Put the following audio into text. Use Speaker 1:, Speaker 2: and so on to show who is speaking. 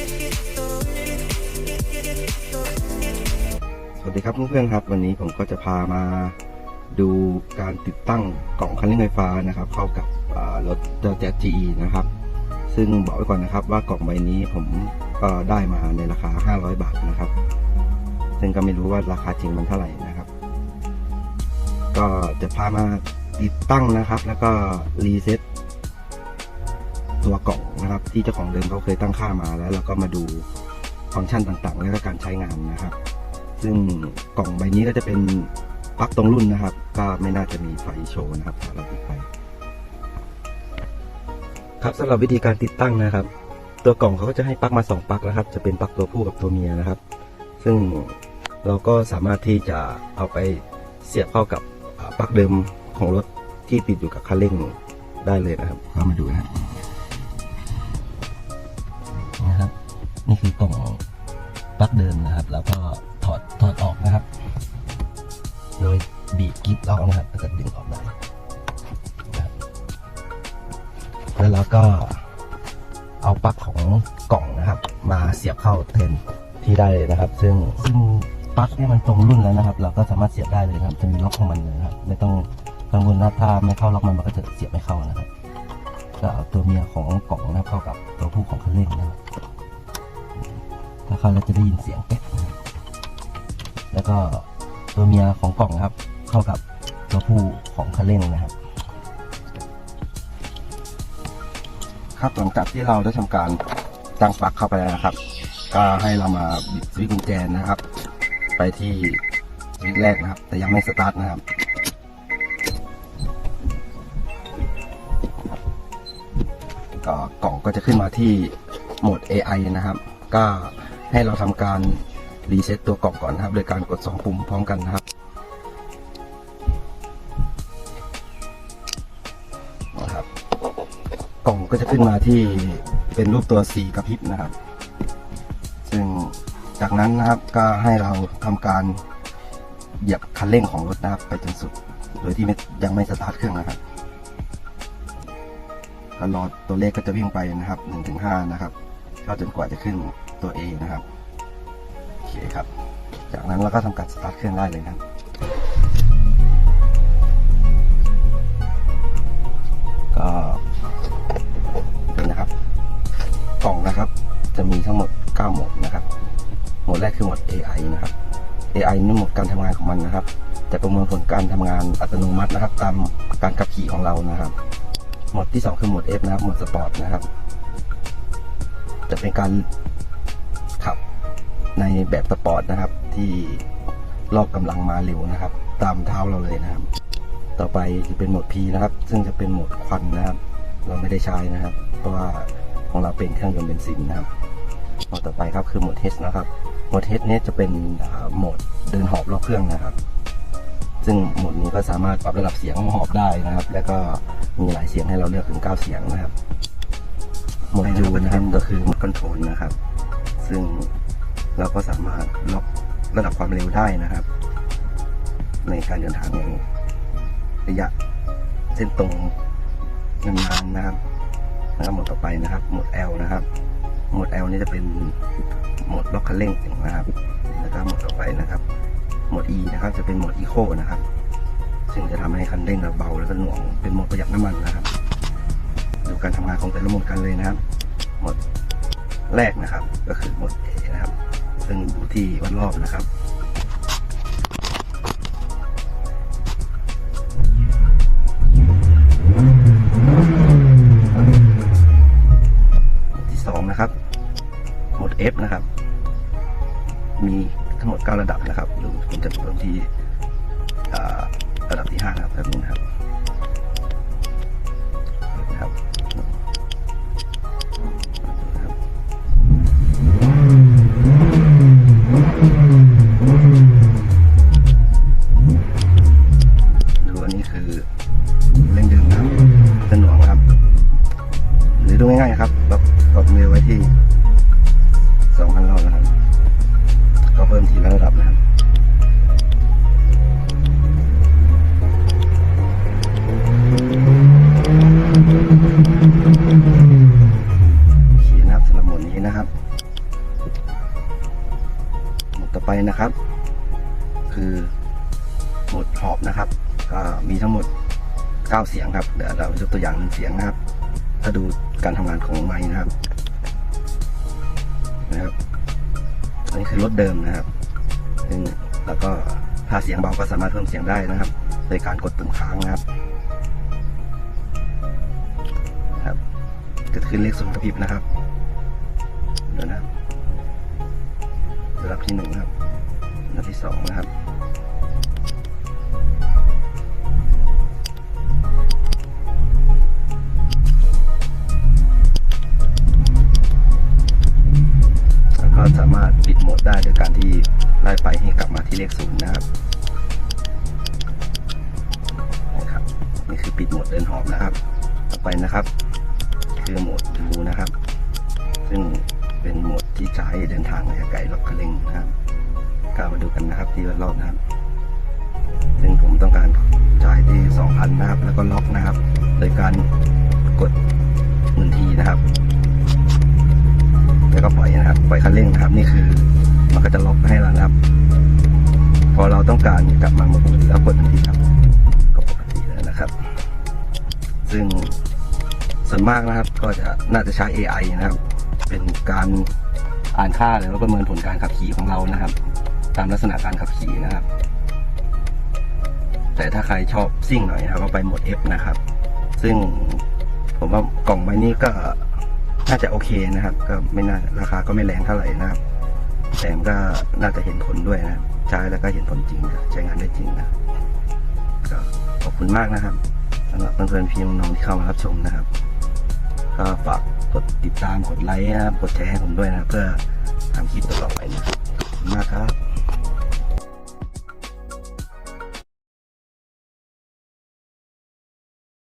Speaker 1: สวัสดีครับเพื่อนๆครับ วันนี้ผมก็จะพามาดูการติดตั้งกล่องคันเร่งไฟฟ้านะครับ เข้ากับรถเจ้าแจ๊ส GE นะครับ ซึ่งบอกไว้ก่อนนะครับว่ากล่องใบนี้ผมก็ได้มาในราคา 500 บาทนะครับ ซึ่งก็ไม่รู้ว่าราคาจริงมันเท่าไหร่นะครับ ก็จะพามาติดตั้งนะครับ แล้วก็รีเซ็ต ตัวกล่องนะครับ ที่เจ้าของเดิมเขาเคยตั้งค่ามาแล้วเราก็มาดูฟังก์ชันต่างๆ แล้วก็การใช้งานนะครับ ซึ่งกล่องใบนี้ก็จะเป็นปลั๊กตรงรุ่นนะครับ ก็ไม่น่าจะมีไฟโชว์นะครับถ้าเราติดไฟครับสำหรับวิธีการติดตั้งนะครับ ตัวกล่องเขาก็จะให้ปลั๊กมาสองปลั๊กนะครับ จะเป็นปลั๊กตัวผู้กับตัวเมียนะครับ ซึ่งเราก็สามารถที่จะเอาไปเสียบเข้ากับปลั๊กเดิมของรถที่ติดอยู่กับคันเร่งได้เลยนะครับเรามาดูนะครับนะครับ นี่คือกล่องปลั๊กเดิมนะครับ แล้วก็ถอดถอดออกนะครับ โดยบีบกิ๊บออกนะครับแล้วก็ดึงออกมาแล้วเราก็เอาปลั๊กของกล่องนะครับ มาเสียบเข้าแทนที่ได้เลยนะครับ ซึ่งซึ่งปลั๊กเนี่มันตรงรุ่นแล้วนะครับ เราก็สามารถเสียบได้เลยครับ จะมีล็อกของมันเลยครับ ไม่ต้องกังวลว่าถ้าไม่เข้าล็อกมันมันก็จะเสียบไม่เข้านะครับก็เอาตัวเมียของกล่องนะครับเข้ากับตัวผู้ของคันเร่งนะครับ ถ้าเข้าแล้วจะได้ยินเสียงแก๊กแล้วก็ตัวเมียของกล่องนะครับ เข้ากับตัวผู้ของคันเร่งนะครับครับหลังจากที่เราได้ทำการตั้งปลั๊กเข้าไปแล้วนะครับ ก็ให้เรามาบิดสวิตช์กุญแจนะครับ ไปที่สวิตช์แรกนะครับ แต่ยังไม่สตาร์ทนะครับก็กล่องก็จะขึ้นมาที่โหมด AI นะครับ ก็ ให้เราทำการรีเซ็ตตัวกล่องก่อนนะครับ โดยการกด 2 ปุ่มพร้อมกันนะครับนะครับ กล่องก็จะขึ้นมาที่เป็นรูปตัว C กระพริบนะครับ ซึ่งจากนั้นนะครับก็ให้เราทำการเหยียบคันเร่งของรถนะครับ ไปจนสุด โดยที่ยังไม่สตาร์ทเครื่องนะครับแล้วรอตัวเลขก็จะวิ่งไปนะครับ1ถึง5นะครับก็จนกว่าจะขึ้น ตัว A นะครับโอเคครับ จากนั้นเราก็ทำการสตาร์ทเครื่องได้เลยนะครับก็นี่นะครับกล่องนะครับ จะมีทั้งหมด9โหมดนะครับโหมดแรกคือโหมด AI นะครับ AI นี่โหมดการทำงานของมันนะครับจะประเมินผลการทำงานอัตโนมัตินะครับ ตามการขับขี่ของเรานะครับโหมดที่ 2 คือโหมด F นะครับโหมดสปอร์ตนะครับ จะเป็นการ ในแบบสปอร์ตนะครับ ที่รอบกำลังมาเร็วนะครับ ตามเท้าเราเลยนะครับ ต่อไปจะเป็นโหมด P นะครับ ซึ่งจะเป็นโหมดควันนะครับ เราไม่ได้ใช้นะครับ เพราะว่าของเราเป็นเครื่องยนต์เบนซินนะครับโหมดต่อไปครับคือโหมด H นะครับโหมด H เนี่ยจะเป็นโหมดเดินหอบรอบเครื่องนะครับ ซึ่งโหมดนี้ก็สามารถปรับระดับเสียงหอบได้นะครับ แล้วก็มีหลายเสียงให้เราเลือกถึง 9 เสียงนะครับ โหมด U นะครับก็คือโหมดคอนโทรลนะครับ ซึ่ง เราก็สามารถล็อกระดับความเร็วได้นะครับ ในการเดินทางอย่างระยะเส้นตรงนานๆนะครับแล้วก็หมดต่อไปนะครับ หมด L นะครับ หมด L นี่จะเป็นหมดล็อกคันเร่งนะครับแล้วก็หมดต่อไปนะครับ หมด E นะครับจะเป็นหมด Eco นะครับ ซึ่งจะทำให้คันเร่งเราเบาแล้วก็หน่วงเป็นหมดประหยัดน้ำมันนะครับ ดูการทำงานของแต่ละหมดกันเลยนะครับ หมดแรกนะครับ ก็คือหมด A นะครับ ซึ่งอยู่ที่วัดรอบนะครับที่สองนะครับโหมด F นะครับ มีทั้งหมด 9 ระดับนะครับหรือผมจะเริ่มที่ระดับที่ 5 นะครับแบบนี้นะครับ ดูง่ายๆครับเรากดมือไว้ที่สองพันรอบนะครับ ก็เพิ่มทีละระดับนะครับโอเคนะครับสำหรับโหมดนี้นะครับหมดต่อไปนะครับ คือหมดหอบนะครับ ก็มีทั้งหมด 9 เสียงครับ เดี๋ยวเรายกตัวอย่างหนึ่งเสียงนะครับ ถ้าดูการทำงานของไม้นะครับนะครับ อันนี้คือรถเดิมนะครับแล้วก็ถ้าเสียงเบาก็สามารถเพิ่มเสียงได้นะครับ โดยการกดปุ่มค้างนะครับครับเกิดขึ้นเลขศูนย์กระพริบนะครับเดี๋ยวนะครับระดับที่หนึ่งนะครับระดับที่สองนะครับ เลขศูนย์นะครับนะครับ นี่คือปิดโหมดเดินหอบนะครับ ต่อไปนะครับ คือโหมดดูนะครับ ซึ่งเป็นโหมดที่ใช้เดินทางระยะไกลล็อกคันเร่งนะครับก็มาดูกันนะครับที่รอบนะครับ ซึ่งผมต้องการใช้ที่2,000นะครับ แล้วก็ล็อกนะครับ โดยการกดหนึ่งทีนะครับแล้วก็ปล่อยนะครับ ปล่อยคันเร่งนะครับ นี่คือมันก็จะล็อกให้เรานะครับ พอเราต้องการกลับมาหมดแล้วกดทันทีครับก็ปกติแล้วนะครับ ซึ่งส่วนมากนะครับก็จะน่าจะใช้ AI นะครับ เป็นการอ่านค่าแล้วก็ประเมินผลการขับขี่ของเรานะครับ ตามลักษณะการขับขี่นะครับ แต่ถ้าใครชอบซิ่งหน่อยนะครับก็ไปหมด F นะครับ ซึ่งผมว่ากล่องใบนี้ก็น่าจะโอเคนะครับ ก็ไม่น่าราคาก็ไม่แรงเท่าไหร่นะครับแต่มันก็น่าจะเห็นผลด้วยนะ ใช้แล้วก็เห็นผลจริงนะใช้งานได้จริงนะก็ขอบคุณมากนะครับสำหรับเพื่อนๆพี่น้องที่เข้ามารับชมนะครับ ก็ฝากกดติดตามกดไลค์นะครับกดแชร์ให้ผมด้วยนะเพื่อทำคลิปต่อไปนะขอบคุณมากครับ